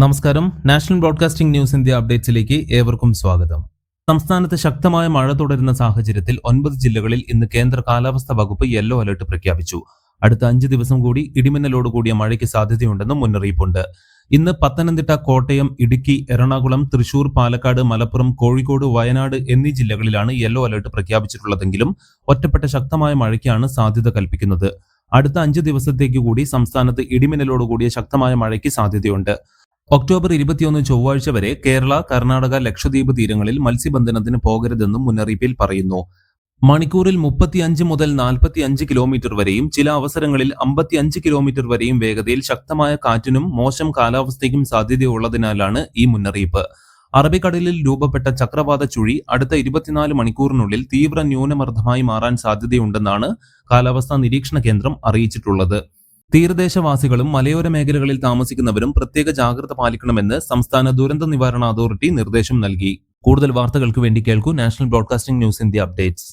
നമസ്കാരം. National broadcasting news India അപ്ഡേറ്റ്സിലേക്ക് ഏവർക്കും സ്വാഗതം. സംസ്ഥാനത്ത് ശക്തമായ മഴ തുടരുന്ന സാഹചര്യത്തിൽ ഒൻപത് ജില്ലകളിൽ ഇന്ന് കേന്ദ്ര കാലാവസ്ഥാ വകുപ്പ് യെല്ലോ അലർട്ട് പ്രഖ്യാപിച്ചു. അടുത്ത അഞ്ച് ദിവസം കൂടി ഇടിമിന്നലോട് കൂടിയ മഴയ്ക്ക് സാധ്യതയുണ്ടെന്നും മുന്നറിയിപ്പുണ്ട്. ഇന്ന് പത്തനംതിട്ട കോട്ടയം ഇടുക്കി എറണാകുളം തൃശൂർ പാലക്കാട് മലപ്പുറം കോഴിക്കോട് വയനാട് എന്നീ ജില്ലകളിലാണ് യെല്ലോ അലർട്ട് പ്രഖ്യാപിച്ചിട്ടുള്ളതെങ്കിലും ഒറ്റപ്പെട്ട ശക്തമായ മഴയ്ക്കാണ് സാധ്യത കൽപ്പിക്കുന്നത്. അടുത്ത അഞ്ച് ദിവസത്തേക്ക് കൂടി സംസ്ഥാനത്ത് ഇടിമിന്നലോട് കൂടിയ ശക്തമായ മഴയ്ക്ക് സാധ്യതയുണ്ട്. ഒക്ടോബർ ഇരുപത്തിയൊന്ന് ചൊവ്വാഴ്ച വരെ കേരള കർണാടക ലക്ഷദ്വീപ് തീരങ്ങളിൽ മത്സ്യബന്ധനത്തിന് പോകരുതെന്നും മുന്നറിയിപ്പിൽ പറയുന്നു. മണിക്കൂറിൽ മുപ്പത്തിയഞ്ച് മുതൽ നാൽപ്പത്തിയഞ്ച് കിലോമീറ്റർ വരെയും ചില അവസരങ്ങളിൽ അമ്പത്തിയഞ്ച് കിലോമീറ്റർ വരെയും വേഗതയിൽ ശക്തമായ കാറ്റിനും മോശം കാലാവസ്ഥയ്ക്കും സാധ്യതയുള്ളതിനാലാണ് ഈ മുന്നറിയിപ്പ്. അറബിക്കടലിൽ രൂപപ്പെട്ട ചക്രവാത ചുഴി അടുത്ത ഇരുപത്തിനാല് മണിക്കൂറിനുള്ളിൽ തീവ്ര ന്യൂനമർദ്ദമായി മാറാൻ സാധ്യതയുണ്ടെന്നാണ് കാലാവസ്ഥാ നിരീക്ഷണ കേന്ദ്രം അറിയിച്ചിട്ടുള്ളത്. തീരദേശവാസികളും മലയോര മേഖലകളിൽ താമസിക്കുന്നവരും പ്രത്യേക ജാഗ്രത പാലിക്കണമെന്ന് സംസ്ഥാന ദുരന്ത നിവാരണ അതോറിറ്റി നിർദ്ദേശം നൽകി. കൂടുതൽ വാർത്തകൾക്ക് വേണ്ടി കേൾക്കൂ national broadcasting news India updates.